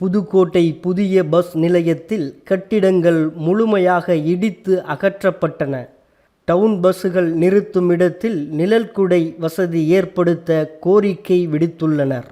புதுக்கோட்டை புதிய பஸ் நிலையத்தில் கட்டிடங்கள் முழுமையாக இடித்து அகற்றப்பட்டன. டவுன் பஸ்ஸுகள் நிறுத்தும் இடத்தில் நிழல்குடை வசதி ஏற்படுத்த கோரிக்கை விடுத்துள்ளனர்.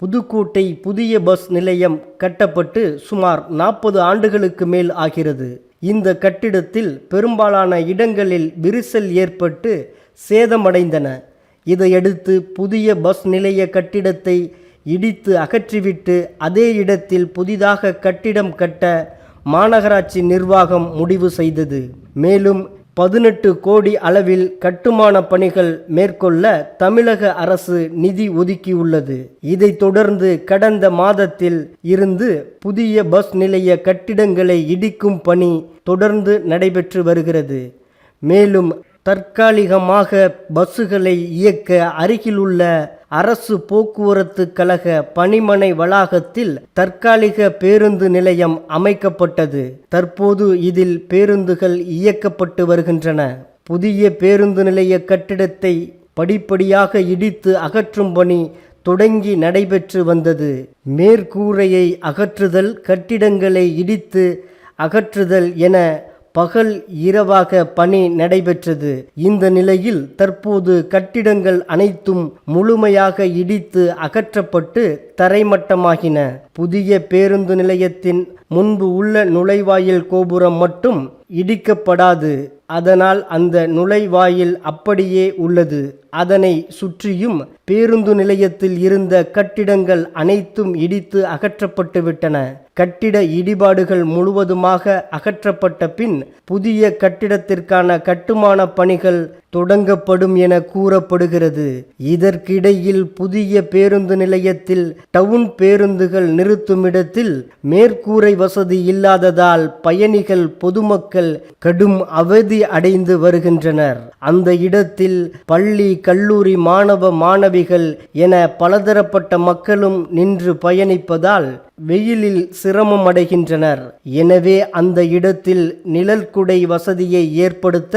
புதுக்கோட்டை புதிய பஸ் நிலையம் கட்டப்பட்டு சுமார் நாற்பது ஆண்டுகளுக்கு மேல் ஆகிறது. இந்த கட்டிடத்தில் பெரும்பாலான இடங்களில் விரிசல் ஏற்பட்டு சேதமடைந்தன. இதையடுத்து புதிய பஸ் நிலைய கட்டிடத்தை இடித்து அகற்றிவிட்டு அதே இடத்தில் புதிதாக கட்டிடம் கட்ட மாநகராட்சி நிர்வாகம் முடிவு செய்தது. மேலும் பதினெட்டு கோடி அளவில் கட்டுமான பணிகள் மேற்கொள்ள தமிழக அரசு நிதி ஒதுக்கியுள்ளது. இதைத் தொடர்ந்து கடந்த மாதத்தில் இருந்து புதிய பஸ் நிலைய கட்டிடங்களை இடிக்கும் பணி தொடர்ந்து நடைபெற்று வருகிறது. மேலும் தற்காலிகமாக பஸ்ஸுகளை இயக்க அருகிலுள்ள அரசு போக்குவரத்து கழக பணிமனை வளாகத்தில் தற்காலிக பேருந்து நிலையம் அமைக்கப்பட்டது. தற்போது இதில் பேருந்துகள் இயக்கப்பட்டு வருகின்றன. புதிய பேருந்து நிலைய கட்டிடத்தை படிப்படியாக இடித்து அகற்றும் பணி தொடங்கி நடைபெற்று வந்தது. மேற்கூரையை அகற்றுதல் கட்டிடங்களை இடித்து அகற்றுதல் என பகல் இரவாக பணி நடைபெற்றது. இந்த நிலையில் தற்போது கட்டிடங்கள் அனைத்தும் முழுமையாக இடித்து அகற்றப்பட்டு தரைமட்டமாகின. புதிய பேருந்து நிலையத்தின் முன்பு உள்ள நுழைவாயில் கோபுரம் மட்டும் இடிக்கப்படாது. அதனால் அந்த நுழைவாயில் அப்படியே உள்ளது. அதனை சுற்றியும் பேருந்து நிலையத்தில் இருந்த கட்டிடங்கள் அனைத்தும் இடித்து அகற்றப்பட்டுவிட்டன கட்டிட இடிபாடுகள் முழுவதுமாக அகற்றப்பட்ட பின் புதிய கட்டிடத்திற்கான கட்டுமான பணிகள் தொடங்கப்படும் என கூறப்படுகிறது. இதற்கிடையில் புதிய பேருந்து நிலையத்தில் டவுன் பேருந்துகள் நிறுத்துமிடத்தில் மேற்கூரை வசதி இல்லாததால் பயணிகள் பொதுமக்கள் கடும் அவதி அடைந்து வருகின்றனர். அந்த இடத்தில் பள்ளி கல்லூரி மாணவ மாணவிகள் என பலதரப்பட்ட மக்களும் நின்று பயணிப்பதால் வெயிலில் சிரமம் அடைகின்றனர். எனவே அந்த இடத்தில் நிழற்குடை வசதியை ஏற்படுத்த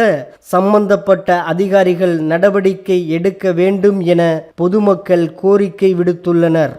சம்பந்தப்பட்ட அதிகாரிகள் நடவடிக்கை எடுக்க வேண்டும் என பொதுமக்கள் கோரிக்கை விடுத்துள்ளனர்.